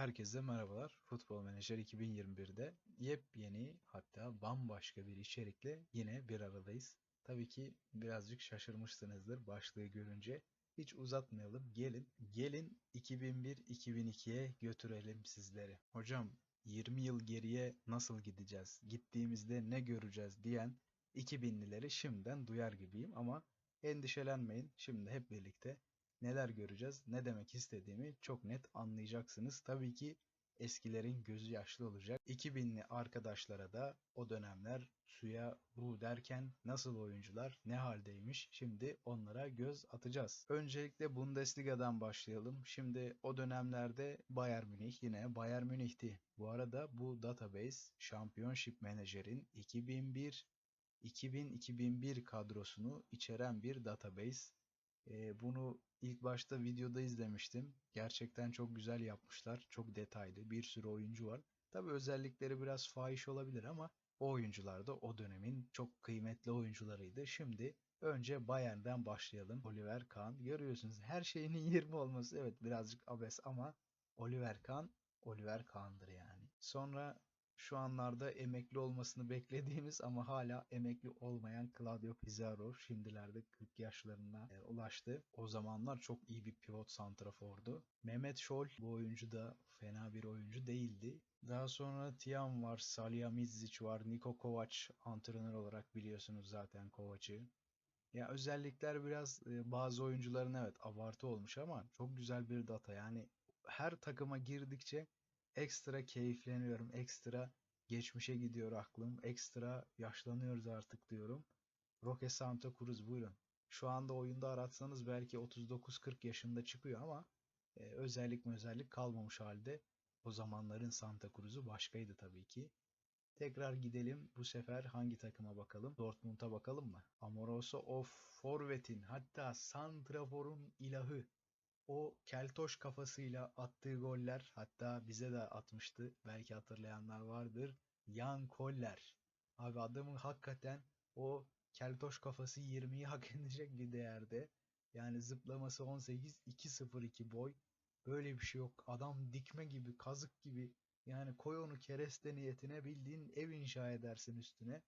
Herkese merhabalar. Futbol Menajer 2021'de yepyeni hatta bambaşka bir içerikle yine bir aradayız. Tabii ki birazcık şaşırmışsınızdır başlığı görünce. Hiç uzatmayalım. Gelin, gelin 2001-2002'ye götürelim sizleri. Hocam 20 yıl geriye nasıl gideceğiz? Gittiğimizde ne göreceğiz diyen 2000'lileri şimdiden duyar gibiyim ama endişelenmeyin. Şimdi hep birlikte neler göreceğiz, ne demek istediğimi çok net anlayacaksınız. Tabii ki eskilerin gözü yaşlı olacak. 2000'li arkadaşlara da o dönemler suya bu derken nasıl oyuncular ne haldeymiş şimdi onlara göz atacağız. Öncelikle Bundesliga'dan başlayalım. Şimdi o dönemlerde Bayern Münih yine Bayern Münih'ti. Bu arada bu database Championship Manager'in 2001 2000-2001 kadrosunu içeren bir database. Bunu ilk başta videoda izlemiştim. Gerçekten çok güzel yapmışlar. Çok detaylı. Bir sürü oyuncu var. Tabii özellikleri biraz fahiş olabilir ama o oyuncular da o dönemin çok kıymetli oyuncularıydı. Şimdi önce Bayern'den başlayalım. Oliver Kahn. Görüyorsunuz her şeyinin 20 olması evet birazcık abes ama Oliver Kahn Oliver Kahn'dır yani. Sonra şu anlarda emekli olmasını beklediğimiz ama hala emekli olmayan Claudio Pizarro şimdilerde 40 yaşlarına e, ulaştı. O zamanlar çok iyi bir pivot santrafordu. Mehmet Şol bu oyuncu da fena bir oyuncu değildi. Daha sonra Tiam var, Salihamidzic var, Niko Kovac antrenör olarak biliyorsunuz zaten Kovac'ı. Ya özellikler biraz e, bazı oyuncuların evet abartı olmuş ama çok güzel bir data. Yani her takıma girdikçe ekstra keyifleniyorum, ekstra geçmişe gidiyor aklım, ekstra yaşlanıyoruz artık diyorum. Roque Santa Cruz buyurun. Şu anda oyunda aratsanız belki 39-40 yaşında çıkıyor ama e, özellik özellik kalmamış halde. O zamanların Santa Cruz'u başkaydı tabii ki. Tekrar gidelim. Bu sefer hangi takıma bakalım? Dortmund'a bakalım mı? Amoroso of Forvet'in hatta Santrafor'un ilahı o keltoş kafasıyla attığı goller hatta bize de atmıştı. Belki hatırlayanlar vardır. Jan Koller. Abi adamın hakikaten o keltoş kafası 20'yi hak edecek bir değerde. Yani zıplaması 18 2.02 boy. Böyle bir şey yok. Adam dikme gibi, kazık gibi. Yani koy onu kereste niyetine bildiğin ev inşa edersin üstüne.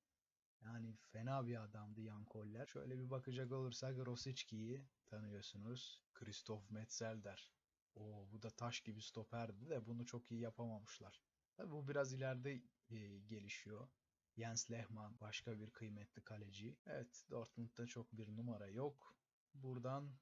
Yani fena bir adamdı Jan Koller. Şöyle bir bakacak olursak Rosicki'yi tanıyorsunuz. Christoph Metzelder. O bu da taş gibi stoperdi de bunu çok iyi yapamamışlar. Tabii bu biraz ileride e, gelişiyor. Jens Lehmann başka bir kıymetli kaleci. Evet Dortmund'da çok bir numara yok. Buradan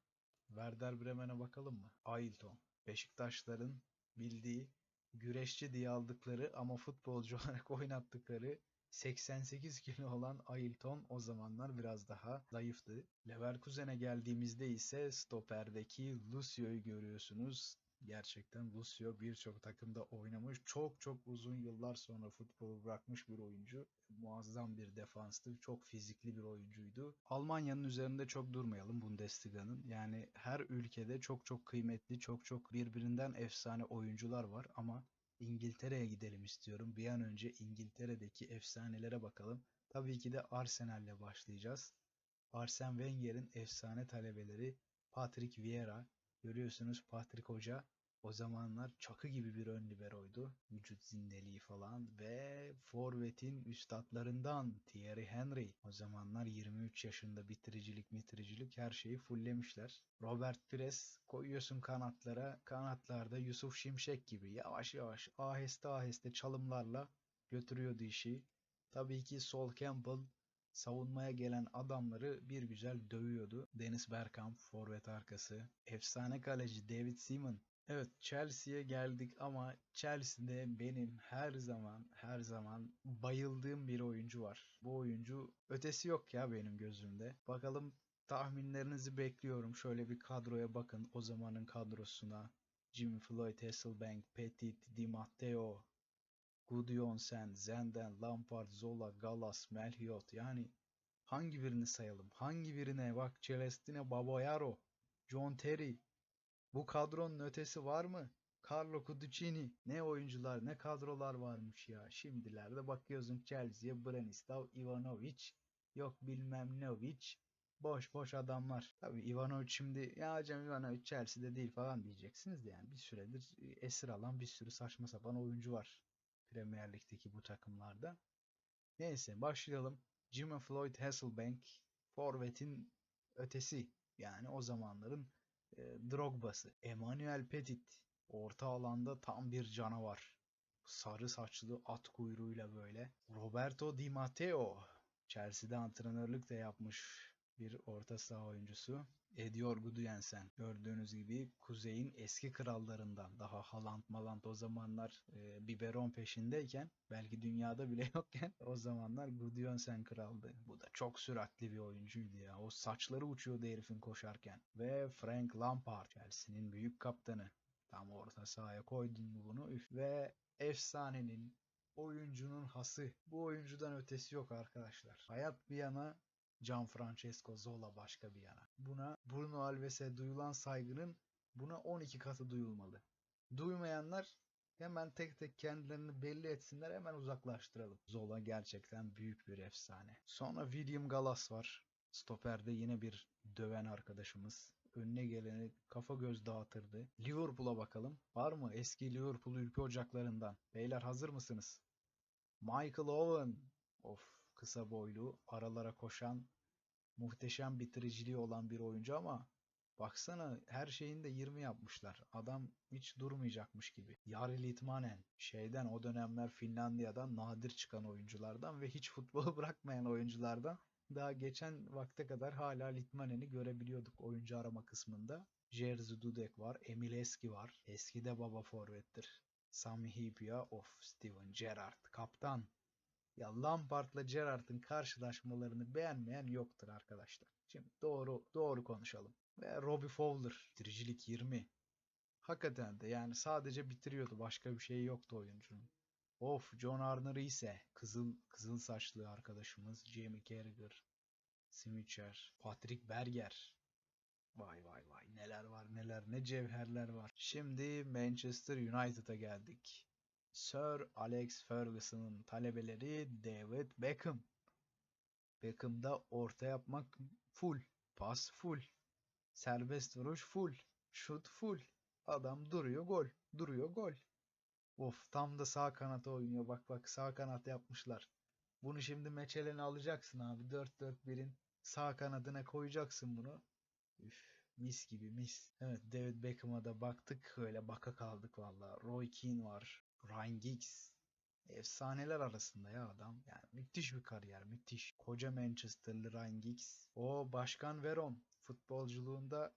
Werder Bremen'e bakalım mı? Ailton. Beşiktaşların bildiği güreşçi diye aldıkları ama futbolcu olarak oynattıkları 88 kilo olan Ailton o zamanlar biraz daha zayıftı. Leverkusen'e geldiğimizde ise stoperdeki Lucio'yu görüyorsunuz. Gerçekten Lucio birçok takımda oynamış. Çok çok uzun yıllar sonra futbolu bırakmış bir oyuncu. Muazzam bir defanstı. Çok fizikli bir oyuncuydu. Almanya'nın üzerinde çok durmayalım Bundesliga'nın. Yani her ülkede çok çok kıymetli, çok çok birbirinden efsane oyuncular var ama İngiltere'ye gidelim istiyorum. Bir an önce İngiltere'deki efsanelere bakalım. Tabii ki de Arsenal'le başlayacağız. Arsene Wenger'in efsane talebeleri Patrick Vieira. Görüyorsunuz Patrick Hoca o zamanlar çakı gibi bir ön liberoydu. Vücut zindeliği falan ve forvetin üstadlarından Thierry Henry. O zamanlar 23 yaşında bitiricilik mitiricilik her şeyi fulllemişler. Robert Pires koyuyorsun kanatlara. Kanatlarda Yusuf Şimşek gibi yavaş yavaş aheste aheste çalımlarla götürüyordu işi. Tabii ki Sol Campbell savunmaya gelen adamları bir güzel dövüyordu. Dennis Bergkamp forvet arkası. Efsane kaleci David Seaman Evet Chelsea'ye geldik ama Chelsea'de benim her zaman her zaman bayıldığım bir oyuncu var. Bu oyuncu ötesi yok ya benim gözümde. Bakalım tahminlerinizi bekliyorum. Şöyle bir kadroya bakın o zamanın kadrosuna. Jimmy Floyd, Hasselbank, Petit, Di Matteo, Gudjonsen, Zenden, Lampard, Zola, Gallas, Melchiot yani hangi birini sayalım? Hangi birine? Bak Celestine Babayaro, John Terry, bu kadronun ötesi var mı? Carlo Cudicini ne oyuncular ne kadrolar varmış ya. Şimdilerde bakıyorsun Chelsea'ye Branislav Ivanovic yok bilmem Novic Boş boş adamlar. Tabii Ivanovic şimdi ya hocam Ivanovic Chelsea'de değil falan diyeceksiniz de yani bir süredir e, esir alan bir sürü saçma sapan oyuncu var. Premier Lig'deki bu takımlarda. Neyse başlayalım. Jimmy Floyd Hasselbank forvetin ötesi yani o zamanların e, Drogba'sı. Emmanuel Petit orta alanda tam bir canavar. Sarı saçlı at kuyruğuyla böyle. Roberto Di Matteo Chelsea'de antrenörlük de yapmış bir orta saha oyuncusu. Ediyor Gudjonsen. Gördüğünüz gibi Kuzey'in eski krallarından. Daha Haaland Maland o zamanlar e, biberon peşindeyken belki dünyada bile yokken o zamanlar Gudjonsen kraldı. Bu da çok süratli bir oyuncuydu ya. O saçları uçuyordu herifin koşarken. Ve Frank Lampard Chelsea'nin büyük kaptanı. Tam orta sahaya koydun bunu üf. Ve efsanenin oyuncunun hası. Bu oyuncudan ötesi yok arkadaşlar. Hayat bir yana Gianfrancesco Zola başka bir yana. Buna Bruno Alves'e duyulan saygının buna 12 katı duyulmalı. Duymayanlar hemen tek tek kendilerini belli etsinler hemen uzaklaştıralım. Zola gerçekten büyük bir efsane. Sonra William Gallas var. Stoperde yine bir döven arkadaşımız. Önüne geleni kafa göz dağıtırdı. Liverpool'a bakalım. Var mı eski Liverpool ülke ocaklarından? Beyler hazır mısınız? Michael Owen. Of kısa boylu, aralara koşan, muhteşem bitiriciliği olan bir oyuncu ama baksana her şeyini de 20 yapmışlar. Adam hiç durmayacakmış gibi. Jari Litmanen şeyden o dönemler Finlandiya'dan nadir çıkan oyunculardan ve hiç futbolu bırakmayan oyunculardan daha geçen vakte kadar hala Litmanen'i görebiliyorduk oyuncu arama kısmında. Jerzy Dudek var, Emil Eski var. Eski de baba forvettir. Sami Hyypiä of Steven Gerrard kaptan. Ya Lampard'la Gerrard'ın karşılaşmalarını beğenmeyen yoktur arkadaşlar. Şimdi doğru doğru konuşalım. Ve Robbie Fowler, bitiricilik 20. Hakikaten de yani sadece bitiriyordu. Başka bir şey yoktu oyuncunun. Of John Arner ise kızıl kızıl saçlı arkadaşımız Jamie Carragher, Simicher, Patrick Berger. Vay vay vay neler var neler ne cevherler var. Şimdi Manchester United'a geldik. Sir Alex Ferguson'ın talebeleri David Beckham. Beckham'da orta yapmak full, pas full, serbest vuruş full, şut full. Adam duruyor gol, duruyor gol. Of tam da sağ kanata oynuyor. Bak bak sağ kanat yapmışlar. Bunu şimdi meçeleni alacaksın abi. 4-4-1'in sağ kanadına koyacaksın bunu. Üf, mis gibi mis. Evet David Beckham'a da baktık. Öyle baka kaldık valla. Roy Keane var. Ryan Giggs. Efsaneler arasında ya adam. Yani müthiş bir kariyer. Müthiş. Koca Manchester'lı Ryan Giggs. O Başkan Veron. Futbolculuğunda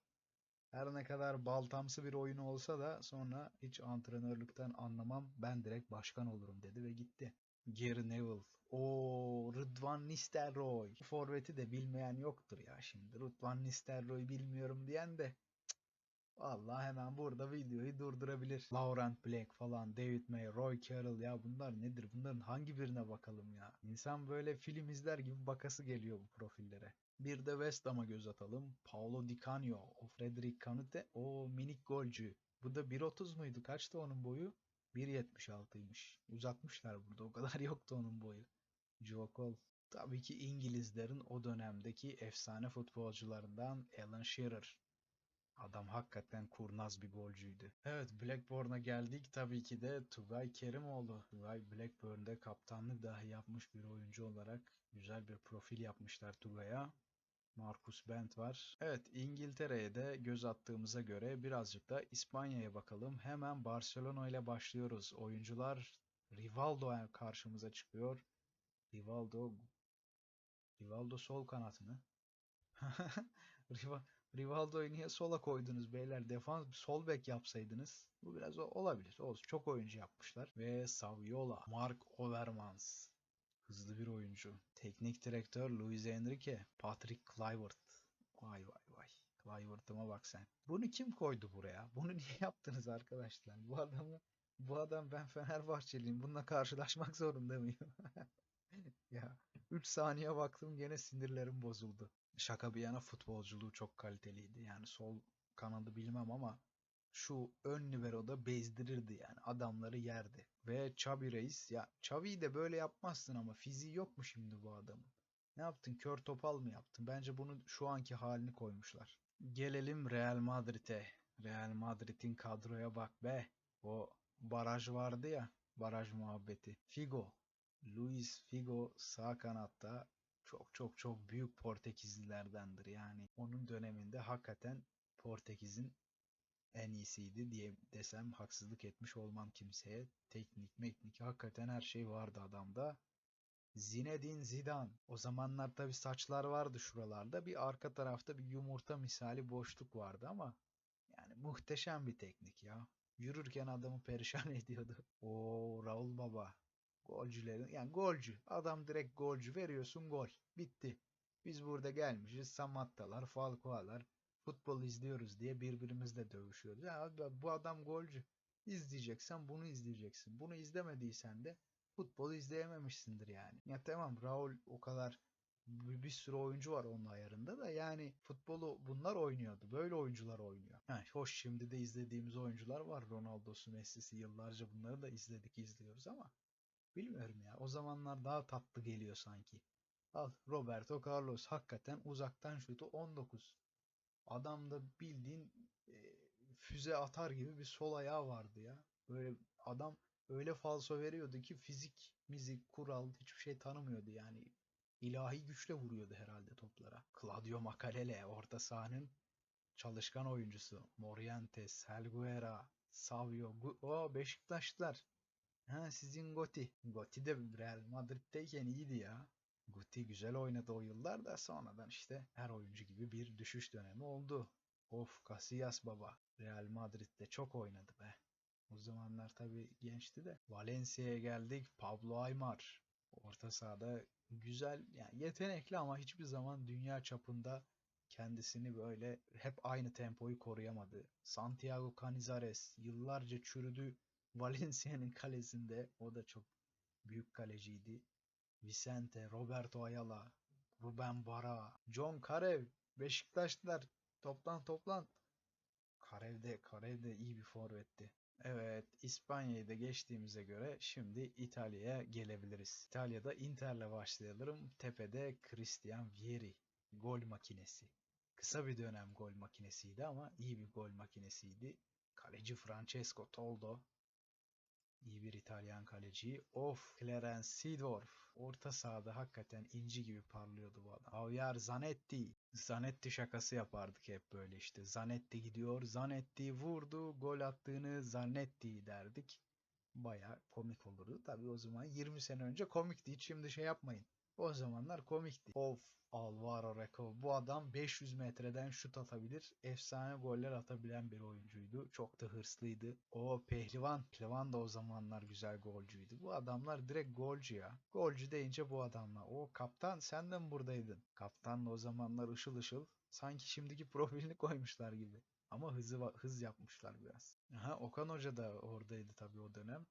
her ne kadar baltamsı bir oyunu olsa da sonra hiç antrenörlükten anlamam ben direkt başkan olurum dedi ve gitti. Gary Neville. O Rıdvan Nistelrooy. Forveti de bilmeyen yoktur ya şimdi. Rıdvan Nistelrooy bilmiyorum diyen de Vallahi hemen burada videoyu durdurabilir. Laurent Blanc falan, David May, Roy Carroll ya bunlar nedir? Bunların hangi birine bakalım ya? İnsan böyle film izler gibi bakası geliyor bu profillere. Bir de West Ham'a göz atalım. Paulo Di Canio, o Frederic Canute, o minik golcü. Bu da 1.30 muydu? Kaçtı onun boyu? 1.76'ymış. Uzatmışlar burada. O kadar yoktu onun boyu. Joe Cole. Tabii ki İngilizlerin o dönemdeki efsane futbolcularından Alan Shearer. Adam hakikaten kurnaz bir golcüydü. Evet Blackburn'a geldik. Tabii ki de Tugay Kerimoğlu. Tugay Blackburn'de kaptanlık dahi yapmış bir oyuncu olarak güzel bir profil yapmışlar Tugay'a. Marcus Bent var. Evet İngiltere'ye de göz attığımıza göre birazcık da İspanya'ya bakalım. Hemen Barcelona ile başlıyoruz. Oyuncular Rivaldo karşımıza çıkıyor. Rivaldo Rivaldo sol kanat mı? Rivaldo'yu niye sola koydunuz beyler? Defans sol bek yapsaydınız. Bu biraz olabilir. Olsun. Çok oyuncu yapmışlar. Ve Saviola, Mark Overmans. Hızlı bir oyuncu. Teknik direktör Luis Enrique, Patrick Kluivert. Vay vay vay. Kluivert'ıma bak sen. Bunu kim koydu buraya? Bunu niye yaptınız arkadaşlar? Bu adamı bu adam ben Fenerbahçeliyim. Bununla karşılaşmak zorunda mıyım? ya 3 saniye baktım gene sinirlerim bozuldu. Şaka bir yana futbolculuğu çok kaliteliydi. Yani sol kanadı bilmem ama şu ön libero'da bezdirirdi yani. Adamları yerdi. Ve Xabi Reis ya Xavi'yi de böyle yapmazsın ama fiziği yok mu şimdi bu adamın? Ne yaptın? Kör topal mı yaptın? Bence bunun şu anki halini koymuşlar. Gelelim Real Madrid'e. Real Madrid'in kadroya bak be. O baraj vardı ya. Baraj muhabbeti. Figo. Luis Figo sağ kanatta çok çok çok büyük Portekizlilerdendir. Yani onun döneminde hakikaten Portekiz'in en iyisiydi diye desem haksızlık etmiş olmam kimseye. Teknik, meknik hakikaten her şey vardı adamda. Zinedine Zidane. O zamanlar tabii saçlar vardı şuralarda. Bir arka tarafta bir yumurta misali boşluk vardı ama yani muhteşem bir teknik ya. Yürürken adamı perişan ediyordu. O Raul Baba. Golcülerin yani golcü. Adam direkt golcü veriyorsun gol. Bitti. Biz burada gelmişiz Samatta'lar, Falcao'lar futbol izliyoruz diye birbirimizle dövüşüyoruz. Ya abi bu adam golcü. İzleyeceksen bunu izleyeceksin. Bunu izlemediysen de futbol izleyememişsindir yani. Ya tamam Raul o kadar bir sürü oyuncu var onun ayarında da yani futbolu bunlar oynuyordu. Böyle oyuncular oynuyor. Yani hoş şimdi de izlediğimiz oyuncular var. Ronaldo'su, Messi'si yıllarca bunları da izledik, izliyoruz ama bilmiyorum ya. O zamanlar daha tatlı geliyor sanki. Al Roberto Carlos hakikaten uzaktan şutu 19. Adamda bildiğin e, füze atar gibi bir sol ayağı vardı ya. Böyle adam öyle falso veriyordu ki fizik, mizik, kural hiçbir şey tanımıyordu yani. İlahi güçle vuruyordu herhalde toplara. Claudio Makalele orta sahanın çalışkan oyuncusu. Morientes, Helguera, Savio. O Beşiktaşlılar. Ha sizin Gotti. Gotti de Real Madrid'deyken iyiydi ya. Guti güzel oynadı o yıllar da sonradan işte her oyuncu gibi bir düşüş dönemi oldu. Of Casillas baba. Real Madrid'de çok oynadı be. O zamanlar tabii gençti de. Valencia'ya geldik. Pablo Aymar. Orta sahada güzel yani yetenekli ama hiçbir zaman dünya çapında kendisini böyle hep aynı tempoyu koruyamadı. Santiago Canizares yıllarca çürüdü Valencia'nın kalesinde. O da çok büyük kaleciydi. Vicente, Roberto Ayala, Ruben Bara, John Karev, Beşiktaşlılar toplan toplan. Karev de, Karev de iyi bir forvetti. Evet, İspanya'yı da geçtiğimize göre şimdi İtalya'ya gelebiliriz. İtalya'da Inter'le başlayalım. Tepede Christian Vieri, gol makinesi. Kısa bir dönem gol makinesiydi ama iyi bir gol makinesiydi. Kaleci Francesco Toldo, İyi bir İtalyan kaleci. Of Clarence Seedorf. Orta sahada hakikaten inci gibi parlıyordu bu adam. Javier Zanetti. Zanetti şakası yapardık hep böyle işte. Zanetti gidiyor. Zanetti vurdu. Gol attığını Zanetti derdik. Baya komik olurdu. Tabii o zaman 20 sene önce komikti. Hiç şimdi şey yapmayın. O zamanlar komikti. Of Alvaro Recco. Bu adam 500 metreden şut atabilir. Efsane goller atabilen bir oyuncuydu. Çok da hırslıydı. O Pehlivan. Pehlivan da o zamanlar güzel golcüydü. Bu adamlar direkt golcü ya. Golcü deyince bu adamlar. O kaptan sen de mi buradaydın? Kaptan da o zamanlar ışıl ışıl. Sanki şimdiki profilini koymuşlar gibi. Ama hızı hız yapmışlar biraz. Aha, Okan Hoca da oradaydı tabii o dönem.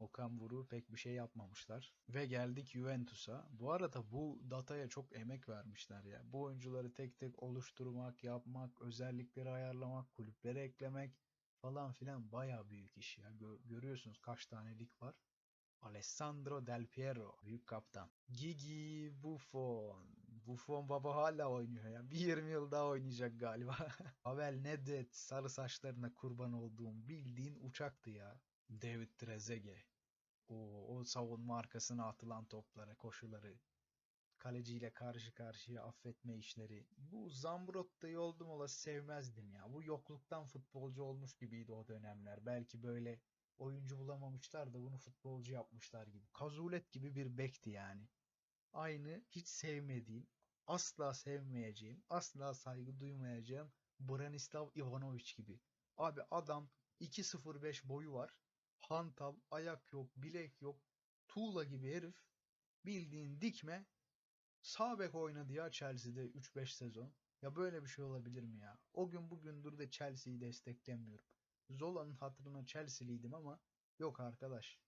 Okan Buruk'u pek bir şey yapmamışlar. Ve geldik Juventus'a. Bu arada bu dataya çok emek vermişler ya. Bu oyuncuları tek tek oluşturmak, yapmak, özellikleri ayarlamak, kulüplere eklemek falan filan baya büyük iş ya. Gö- görüyorsunuz kaç tane lig var. Alessandro Del Piero, büyük kaptan. Gigi Buffon. Buffon baba hala oynuyor ya. Bir 20 yıl daha oynayacak galiba. Pavel Nedved sarı saçlarına kurban olduğum bildiğin uçaktı ya. David Trezeguet. O, o savunma arkasına atılan toplara, koşuları, kaleciyle karşı karşıya affetme işleri. Bu Zambrotta'yı oldum olası sevmezdim ya. Bu yokluktan futbolcu olmuş gibiydi o dönemler. Belki böyle oyuncu bulamamışlar da bunu futbolcu yapmışlar gibi. Kazulet gibi bir bekti yani. Aynı hiç sevmediğim, asla sevmeyeceğim, asla saygı duymayacağım Branislav Ivanovic gibi. Abi adam 2.05 boyu var. Hantal, ayak yok, bilek yok. Tuğla gibi herif. Bildiğin dikme. Sağ bek oynadı ya Chelsea'de 3-5 sezon. Ya böyle bir şey olabilir mi ya? O gün bugündür de Chelsea'yi desteklemiyorum. Zola'nın hatırına Chelsea'liydim ama yok arkadaş.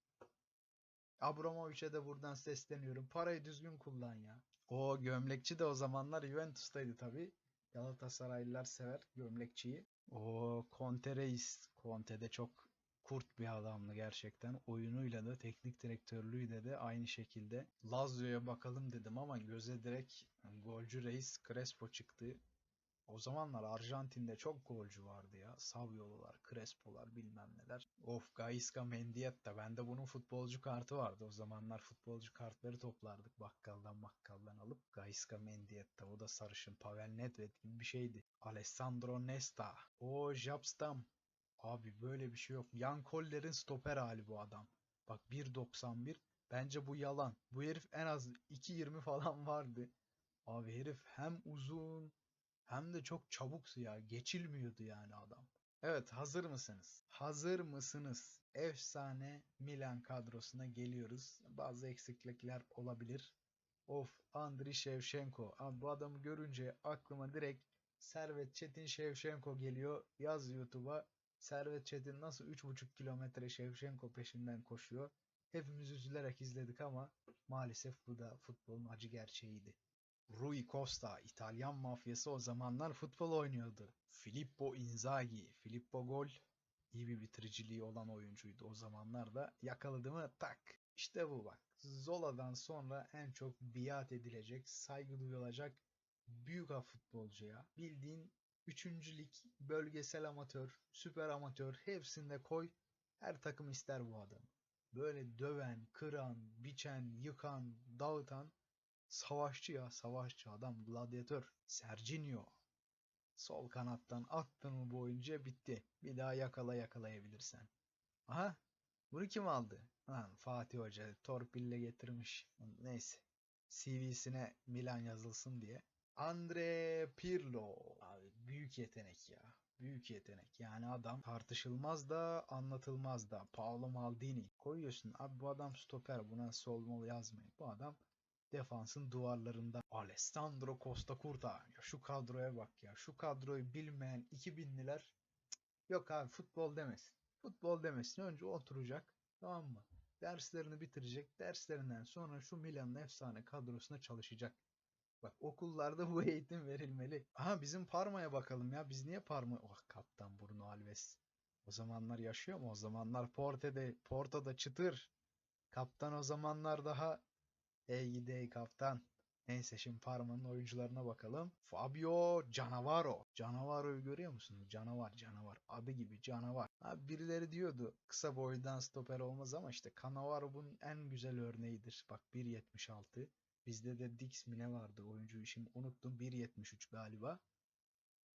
Abramovich'e de buradan sesleniyorum. Parayı düzgün kullan ya. O gömlekçi de o zamanlar Juventus'taydı tabii. Galatasaraylılar sever gömlekçiyi. O Conte Reis. Conte de çok kurt bir adamdı gerçekten. Oyunuyla da teknik direktörlüğüyle de aynı şekilde. Lazio'ya bakalım dedim ama göze direkt golcü reis Crespo çıktı. O zamanlar Arjantin'de çok golcü vardı ya. Saviolo'lar, Crespo'lar bilmem neler. Of Gaisca Mendieta. Bende bunun futbolcu kartı vardı. O zamanlar futbolcu kartları toplardık bakkaldan bakkaldan alıp. Gaisca Mendieta. O da sarışın. Pavel Nedved gibi bir şeydi. Alessandro Nesta. O Jabstam. Abi böyle bir şey yok. Jan Koller'in stoper hali bu adam. Bak 1.91. Bence bu yalan. Bu herif en az 2.20 falan vardı. Abi herif hem uzun hem de çok çabuksu ya. Geçilmiyordu yani adam. Evet hazır mısınız? Hazır mısınız? Efsane Milan kadrosuna geliyoruz. Bazı eksiklikler olabilir. Of Andriy Shevchenko. Abi bu adamı görünce aklıma direkt Servet Çetin Shevchenko geliyor. Yaz YouTube'a. Servet Çetin nasıl 3,5 kilometre Shevchenko peşinden koşuyor. Hepimiz üzülerek izledik ama maalesef bu da futbolun acı gerçeğiydi. Rui Costa, İtalyan mafyası o zamanlar futbol oynuyordu. Filippo Inzaghi, Filippo Gol iyi bir bitiriciliği olan oyuncuydu o zamanlar da. Yakaladı mı tak. İşte bu bak. Zola'dan sonra en çok biat edilecek, saygı duyulacak büyük futbolcuya. Bildiğin 3. lig, bölgesel amatör, süper amatör hepsinde koy. Her takım ister bu adamı. Böyle döven, kıran, biçen, yıkan, dağıtan Savaşçı ya savaşçı adam gladyatör. Serginho. Sol kanattan attın mı bu oyuncuya bitti. Bir daha yakala yakalayabilirsen. Aha bunu kim aldı? Lan Fatih Hoca torpille getirmiş. Neyse. CV'sine Milan yazılsın diye. Andre Pirlo. Abi büyük yetenek ya. Büyük yetenek. Yani adam tartışılmaz da anlatılmaz da. Paolo Maldini. Koyuyorsun. Abi bu adam stoper. Buna sol mol yazmayın. Bu adam defansın duvarlarında Alessandro Costa Curta. Ya şu kadroya bak ya. Şu kadroyu bilmeyen 2000'liler yok abi futbol demesin. Futbol demesin. Önce oturacak. Tamam mı? Derslerini bitirecek. Derslerinden sonra şu Milan'ın efsane kadrosuna çalışacak. Bak okullarda bu eğitim verilmeli. Aha bizim Parma'ya bakalım ya. Biz niye Parma... Oh kaptan Bruno Alves. O zamanlar yaşıyor mu? O zamanlar Porte'de, Porto'da çıtır. Kaptan o zamanlar daha Ey gidey kaptan. Neyse şimdi Parma'nın oyuncularına bakalım. Fabio Cannavaro. Cannavaro'yu görüyor musunuz? Canavar canavar. Adı gibi canavar. Abi birileri diyordu kısa boydan stoper olmaz ama işte Cannavaro bunun en güzel örneğidir. Bak 1.76. Bizde de Dix mi ne vardı oyuncuyu şimdi unuttum. 1.73 galiba.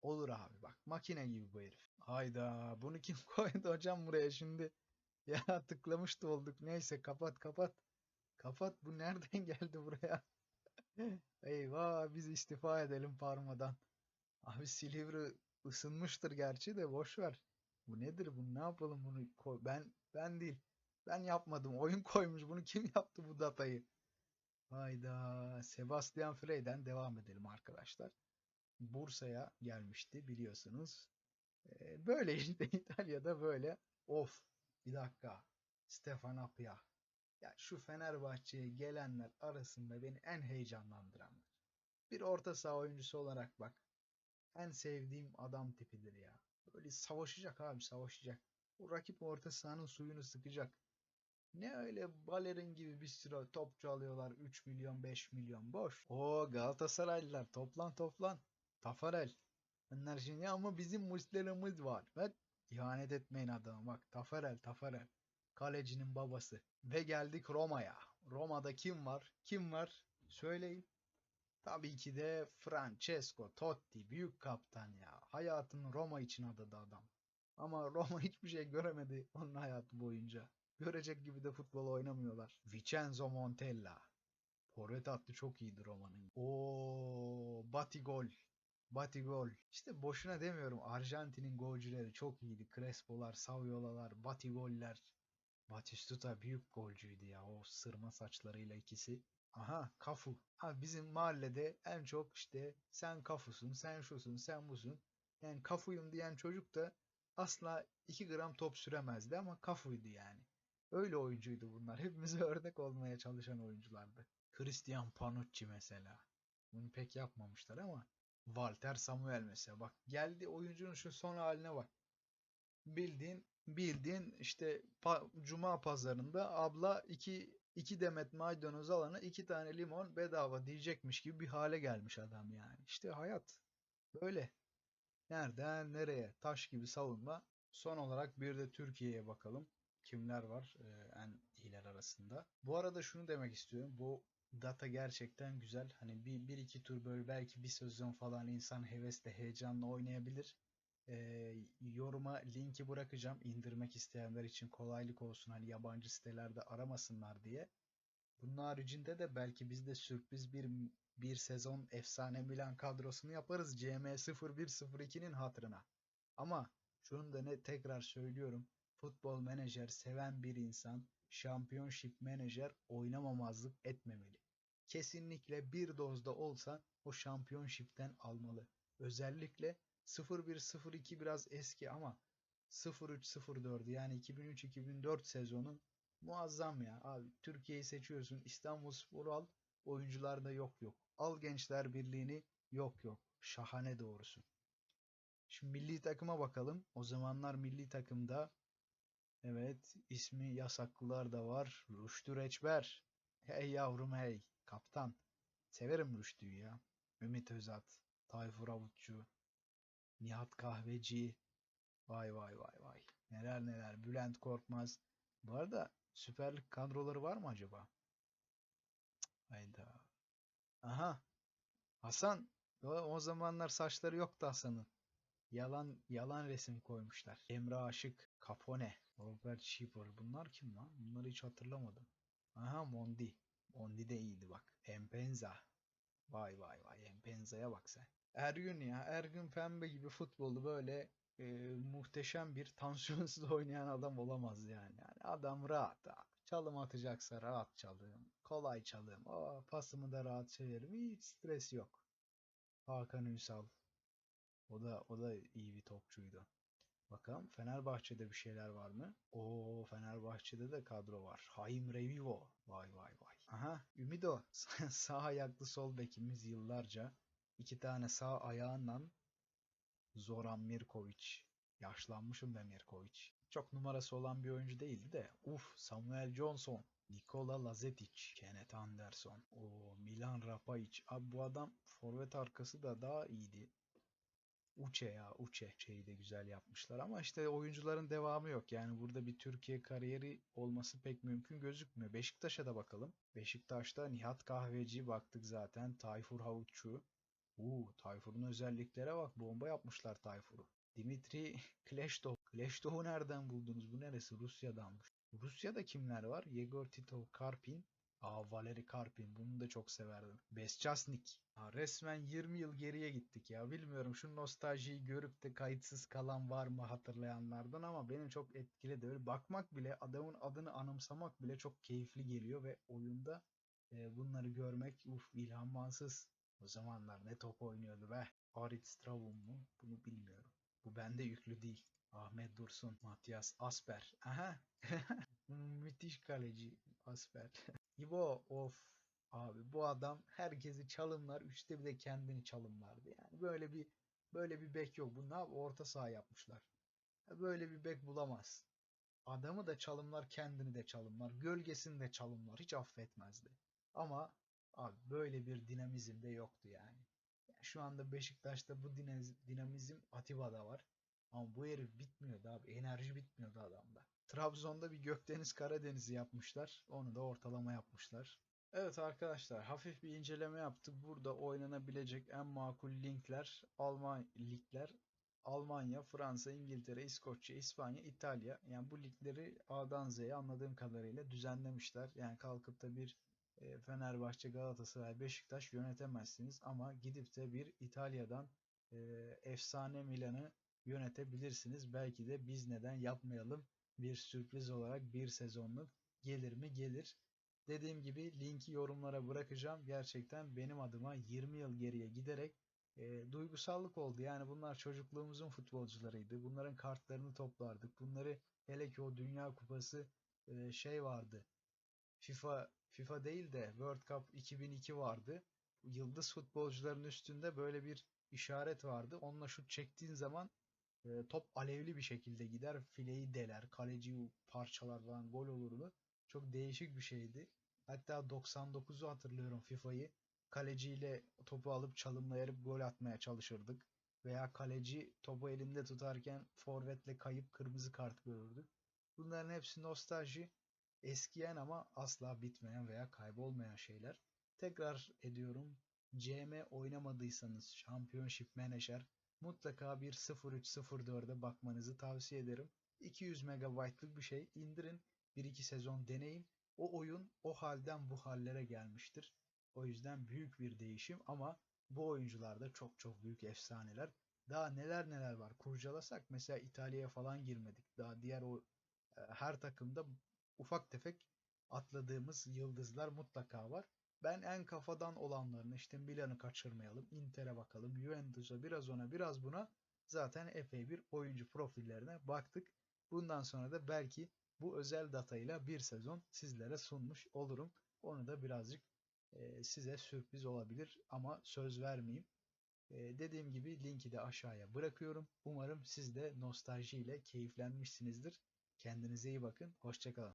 Olur abi bak makine gibi bu herif. Hayda bunu kim koydu hocam buraya şimdi? Ya tıklamıştı olduk. Neyse kapat kapat. Kapat bu nereden geldi buraya? Eyvah biz istifa edelim Parma'dan. Abi Silivri ısınmıştır gerçi de boş ver. Bu nedir bu ne yapalım bunu. Ben ben değil. Ben yapmadım. Oyun koymuş. Bunu kim yaptı bu datayı? Hayda. Sebastian Frey'den devam edelim arkadaşlar. Bursa'ya gelmişti biliyorsunuz. Ee, böyle işte İtalya'da böyle. Of. Bir dakika. Stefan Apia. Ya şu Fenerbahçe'ye gelenler arasında beni en heyecanlandıranlar. Bir orta saha oyuncusu olarak bak. En sevdiğim adam tipidir ya. Böyle savaşacak abi savaşacak. O rakip orta sahanın suyunu sıkacak. Ne öyle balerin gibi bir sürü topçu alıyorlar 3 milyon 5 milyon boş. O Galatasaraylılar toplan toplan. Tafarel. Bunlar şimdi ama bizim muslerimiz var. Bak ihanet etmeyin adama bak Tafarel Tafarel. Kalecinin babası. Ve geldik Roma'ya. Roma'da kim var? Kim var? Söyleyin. Tabii ki de Francesco Totti. Büyük kaptan ya. Hayatını Roma için adadı adam. Ama Roma hiçbir şey göremedi onun hayatı boyunca. Görecek gibi de futbol oynamıyorlar. Vincenzo Montella. Forvet hattı çok iyiydi Roma'nın. Oo, Batigol. Batigol. İşte boşuna demiyorum. Arjantin'in golcüleri çok iyiydi. Crespo'lar, Saviola'lar, Batigoller. Batistuta büyük golcüydü ya. O sırma saçlarıyla ikisi. Aha Kafu. Abi bizim mahallede en çok işte sen Kafusun, sen şusun, sen busun. Yani Kafuyum diyen çocuk da asla 2 gram top süremezdi ama Kafuydu yani. Öyle oyuncuydu bunlar. Hepimize örnek olmaya çalışan oyunculardı. Christian Panucci mesela. Bunu pek yapmamışlar ama Walter Samuel mesela. Bak geldi oyuncunun şu son haline bak. Bildiğin bildiğin işte pa- cuma pazarında abla iki iki demet maydanoz alana iki tane limon bedava diyecekmiş gibi bir hale gelmiş adam yani. İşte hayat böyle. Nereden nereye? Taş gibi savunma. Son olarak bir de Türkiye'ye bakalım. Kimler var e, en iyiler arasında. Bu arada şunu demek istiyorum. Bu data gerçekten güzel. Hani bir, bir iki tur böyle belki bir sezon falan insan hevesle, heyecanla oynayabilir. E, yoruma linki bırakacağım. indirmek isteyenler için kolaylık olsun. Hani yabancı sitelerde aramasınlar diye. Bunun haricinde de belki biz de sürpriz bir bir sezon efsane Milan kadrosunu yaparız CM 0102'nin hatırına. Ama şunu da ne tekrar söylüyorum. Futbol menajer seven bir insan şampiyonşip menajer oynamamazlık etmemeli. Kesinlikle bir dozda olsa o şampiyonşipten almalı. Özellikle 0102 biraz eski ama 0304 yani 2003-2004 sezonu muazzam ya. Abi Türkiye'yi seçiyorsun. İstanbulspor'u al. Oyuncularda yok yok. Al Gençler Birliği'ni yok yok. Şahane doğrusu. Şimdi milli takıma bakalım. O zamanlar milli takımda evet ismi yasaklılar da var. Rüştü Reçber. Hey yavrum hey. Kaptan. Severim Rüştü'yü ya. Ümit Özat. Tayfur Avutçu. Nihat Kahveci. Vay vay vay vay. Neler neler. Bülent Korkmaz. Bu arada Süper Lig kadroları var mı acaba? Hayda. Aha. Hasan. O, o zamanlar saçları yoktu Hasan'ın. Yalan yalan resim koymuşlar. Emre Aşık, Capone, Robert Schieber. Bunlar kim lan? Bunları hiç hatırlamadım. Aha Mondi. Mondi de iyiydi bak. Empenza. Vay vay vay Empenza'ya bak sen. Ergün ya. Ergün Pembe gibi futbolu böyle e, muhteşem bir tansiyonsuz oynayan adam olamaz yani. yani adam rahat. Çalım atacaksa rahat çalım. Kolay çalım. Aa, pasımı da rahat çeviririm. Hiç stres yok. Hakan Ünsal. O da o da iyi bir topçuydu. Bakalım Fenerbahçe'de bir şeyler var mı? Oo Fenerbahçe'de de kadro var. Haim Revivo. Vay vay vay. Aha Ümido. sağ ayaklı sol bekimiz yıllarca. iki tane sağ ayağından Zoran Mirkovic. Yaşlanmışım be Mirkovic. Çok numarası olan bir oyuncu değildi de. Uf Samuel Johnson. Nikola Lazetic, Kenneth Anderson, o Milan Rapaic. Abi bu adam forvet arkası da daha iyiydi. Uçe ya Uçe şeyi de güzel yapmışlar ama işte oyuncuların devamı yok. Yani burada bir Türkiye kariyeri olması pek mümkün gözükmüyor. Beşiktaş'a da bakalım. Beşiktaş'ta Nihat Kahveci baktık zaten. Tayfur Havutçu. Uuu Tayfur'un özelliklere bak. Bomba yapmışlar Tayfur'u. Dimitri Kleştov. Kleştov'u nereden buldunuz? Bu neresi? Rusya'danmış. Rusya'da kimler var? Yegor Titov Karpin. Aa Valeri Karpin. Bunu da çok severdim. Besçasnik. Ha, resmen 20 yıl geriye gittik ya. Bilmiyorum şu nostaljiyi görüp de kayıtsız kalan var mı hatırlayanlardan ama benim çok etkiledi. Öyle bakmak bile adamın adını anımsamak bile çok keyifli geliyor ve oyunda e, bunları görmek uf ilham mansız. O zamanlar ne top oynuyordu be. Arit Stravum mu? Bunu bilmiyorum. Bu bende yüklü değil. Ahmet Dursun, Matias Asper. Aha. Müthiş kaleci Asper. İbo of. Abi bu adam herkesi çalımlar üçte bir de kendini çalımlardı yani. Böyle bir böyle bir bek yok. Bu ne yap orta saha yapmışlar. Böyle bir bek bulamaz. Adamı da çalımlar kendini de çalımlar gölgesini de çalımlar hiç affetmezdi. Ama abi böyle bir dinamizm de yoktu yani, yani şu anda Beşiktaş'ta bu dinamizm Atiba'da var ama bu herif bitmiyordu abi enerji bitmiyordu adamda Trabzon'da bir Gökdeniz Karadeniz'i yapmışlar. Onu da ortalama yapmışlar. Evet arkadaşlar hafif bir inceleme yaptık. Burada oynanabilecek en makul linkler Alman ligler Almanya, Fransa, İngiltere, İskoçya, İspanya, İtalya. Yani bu ligleri A'dan Z'ye anladığım kadarıyla düzenlemişler. Yani kalkıp da bir e, Fenerbahçe, Galatasaray, Beşiktaş yönetemezsiniz ama gidip de bir İtalya'dan e, efsane Milan'ı yönetebilirsiniz. Belki de biz neden yapmayalım bir sürpriz olarak bir sezonluk gelir mi gelir. Dediğim gibi linki yorumlara bırakacağım. Gerçekten benim adıma 20 yıl geriye giderek e, duygusallık oldu. Yani bunlar çocukluğumuzun futbolcularıydı. Bunların kartlarını toplardık. Bunları hele ki o Dünya Kupası e, şey vardı. FIFA FIFA değil de World Cup 2002 vardı. Yıldız futbolcuların üstünde böyle bir işaret vardı. Onunla şut çektiğin zaman top alevli bir şekilde gider. Fileyi deler. Kaleciyi parçalar falan gol olurdu. Çok değişik bir şeydi. Hatta 99'u hatırlıyorum FIFA'yı. Kaleciyle topu alıp çalımlayarak gol atmaya çalışırdık. Veya kaleci topu elinde tutarken forvetle kayıp kırmızı kart görürdük. Bunların hepsi nostalji. Eskiyen ama asla bitmeyen veya kaybolmayan şeyler. Tekrar ediyorum. CM oynamadıysanız Championship Manager mutlaka bir 0304'e bakmanızı tavsiye ederim. 200 MB'lık bir şey indirin. 1-2 sezon deneyin. O oyun o halden bu hallere gelmiştir. O yüzden büyük bir değişim ama bu oyuncularda çok çok büyük efsaneler. Daha neler neler var. Kurcalasak mesela İtalya'ya falan girmedik. Daha diğer o e, her takımda ufak tefek atladığımız yıldızlar mutlaka var. Ben en kafadan olanlarını işte Milan'ı kaçırmayalım, Inter'e bakalım, Juventus'a biraz ona biraz buna zaten epey bir oyuncu profillerine baktık. Bundan sonra da belki bu özel datayla bir sezon sizlere sunmuş olurum. Onu da birazcık e, size sürpriz olabilir ama söz vermeyeyim. E, dediğim gibi linki de aşağıya bırakıyorum. Umarım siz de nostaljiyle keyiflenmişsinizdir. Kendinize iyi bakın. Hoşçakalın.